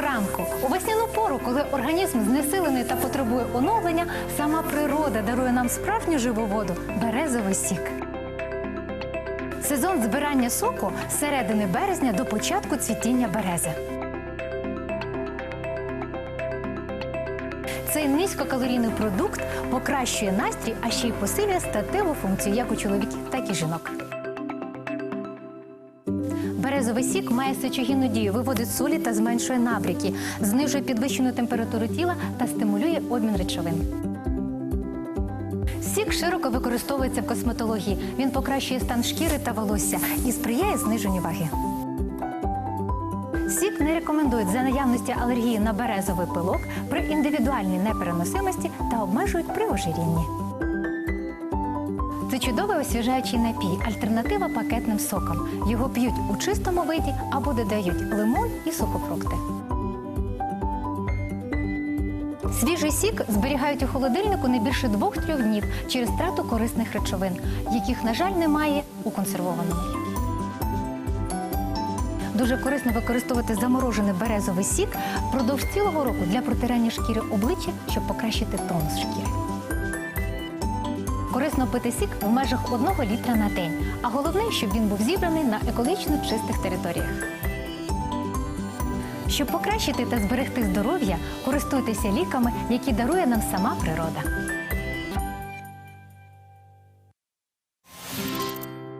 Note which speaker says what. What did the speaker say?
Speaker 1: ранку. У весняну пору, коли організм знесилений та потребує оновлення, сама природа дарує нам справжню живу воду березовий сік. Сезон збирання соку з середини березня до початку цвітіння берези. Цей низькокалорійний продукт покращує настрій, а ще й посилює статеву функцію як у чоловіків, так і жінок. Березовий сік має сечогінну дію, виводить солі та зменшує набряки, знижує підвищену температуру тіла та стимулює обмін речовин. Сік широко використовується в косметології. Він покращує стан шкіри та волосся і сприяє зниженню ваги. Сік не рекомендують за наявності алергії на березовий пилок при індивідуальній непереносимості та обмежують при ожирінні. Це чудовий освіжаючий напій, альтернатива пакетним сокам. Його п'ють у чистому виді або додають лимон і сухофрукти. Свіжий сік зберігають у холодильнику не більше 2-3 днів через втрату корисних речовин, яких, на жаль, немає у консервованому. Дуже корисно використовувати заморожений березовий сік впродовж цілого року для протирання шкіри обличчя, щоб покращити тонус шкіри. Корисно пити сік в межах 1 літра на день, а головне, щоб він був зібраний на екологічно чистих територіях. Щоб покращити та зберегти здоров'я, користуйтеся ліками, які дарує нам сама природа.